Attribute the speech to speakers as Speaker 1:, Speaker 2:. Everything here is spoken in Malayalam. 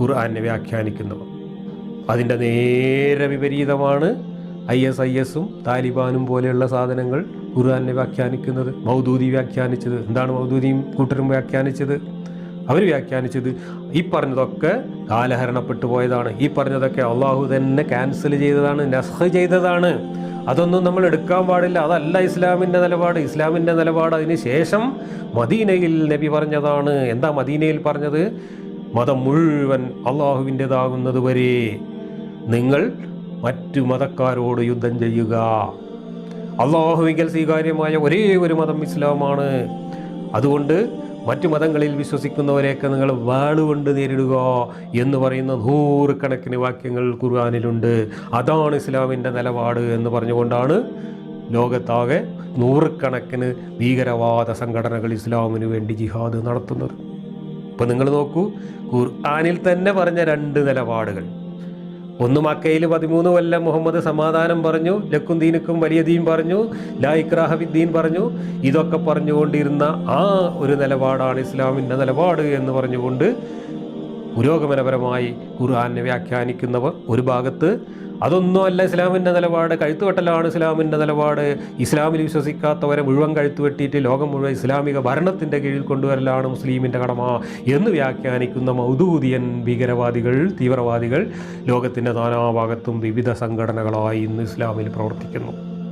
Speaker 1: ഖുർആനെ വ്യാഖ്യാനിക്കുന്നവർ അതിന്റെ നേരെ വിപരീതമാണ് ഐ എസ് ഐ എസും താലിബാനും പോലെയുള്ള സാധനങ്ങൾ ഖുർആനെ വ്യാഖ്യാനിക്കുന്നത്. മൗദൂദി വ്യാഖ്യാനിച്ചത്. എന്താണ് മൗദൂദിയും കൂട്ടരും വ്യാഖ്യാനിച്ചത്? അവർ വ്യാഖ്യാനിച്ചത് ഈ പറഞ്ഞതൊക്കെ കാലഹരണപ്പെട്ടു പോയതാണ്. ഈ പറഞ്ഞതൊക്കെ അള്ളാഹു തന്നെ ക്യാൻസൽ ചെയ്തതാണ് നസ്ഹ് ചെയ്തതാണ്. അതൊന്നും നമ്മൾ എടുക്കാൻ പാടില്ല. അതല്ല ഇസ്ലാമിന്റെ നിലപാട്. ഇസ്ലാമിന്റെ നിലപാട് അതിന് ശേഷം മദീനയിൽ നബി പറഞ്ഞതാണ്. എന്താ മദീനയിൽ പറഞ്ഞത്? മതം മുഴുവൻ അള്ളാഹുവിന്റെതാകുന്നത് വരെ നിങ്ങൾ മറ്റു മതക്കാരോട് യുദ്ധം ചെയ്യുക. അള്ളാഹുവിങ്കൽ സ്വീകാര്യമായ ഒരേ ഒരു മതം ഇസ്ലാമാണ്. അതുകൊണ്ട് മറ്റു മതങ്ങളിൽ വിശ്വസിക്കുന്നവരെയൊക്കെ നിങ്ങൾ വാളുകൊണ്ട് നേരിടുക എന്ന് പറയുന്ന നൂറുകണക്കിന് വാക്യങ്ങൾ ഖുർആാനിലുണ്ട്. അതാണ് ഇസ്ലാമിന്റെ നിലപാട് എന്ന് പറഞ്ഞുകൊണ്ടാണ് ലോകത്താകെ നൂറുകണക്കിന് ഭീകരവാദ സംഘടനകൾ ഇസ്ലാമിന് വേണ്ടി ജിഹാദ് നടത്തുന്നത്. ഇപ്പം നിങ്ങൾ നോക്കൂ ഖുർആാനിൽ തന്നെ പറഞ്ഞ രണ്ട് നിലപാടുകൾ. ഒന്ന് മക്കയിൽ പതിമൂന്ന് കൊല്ലം മുഹമ്മദ് സമാധാനം പറഞ്ഞു ലക്കും ദീനുക്കും വലിയ ദീൻ പറഞ്ഞു ലാ ഇക്രാഹബിദ്ദീൻ പറഞ്ഞു. ഇതൊക്കെ പറഞ്ഞുകൊണ്ടിരുന്ന ആ ഒരു നിലപാടാണ് ഇസ്ലാമിന്റെ നിലപാട് എന്ന് പറഞ്ഞുകൊണ്ട് പുരോഗമനപരമായി ഖുർആാനെ വ്യാഖ്യാനിക്കുന്നവർ ഒരു ഭാഗത്ത്. അതൊന്നുമല്ല ഇസ്ലാമിന്റെ നിലപാട്. കഴുത്തുവെട്ടലാണ് ഇസ്ലാമിന്റെ നിലപാട്. ഇസ്ലാമിൽ വിശ്വസിക്കാത്തവരെ മുഴുവൻ കഴുത്തുവെട്ടിയിട്ട് ലോകം മുഴുവൻ ഇസ്ലാമിക ഭരണത്തിന്റെ കീഴിൽ കൊണ്ടുവരലാണ് മുസ്ലിമിന്റെ കടമ എന്ന് വ്യാഖ്യാനിക്കുന്ന മൗദൂദിയൻ ഭീകരവാദികൾ തീവ്രവാദികൾ ലോകത്തിന്റെ നാനാഭാഗത്തും വിവിധ സംഘടനകളായി ഇന്ന് ഇസ്ലാമിൽ പ്രവർത്തിക്കുന്നു.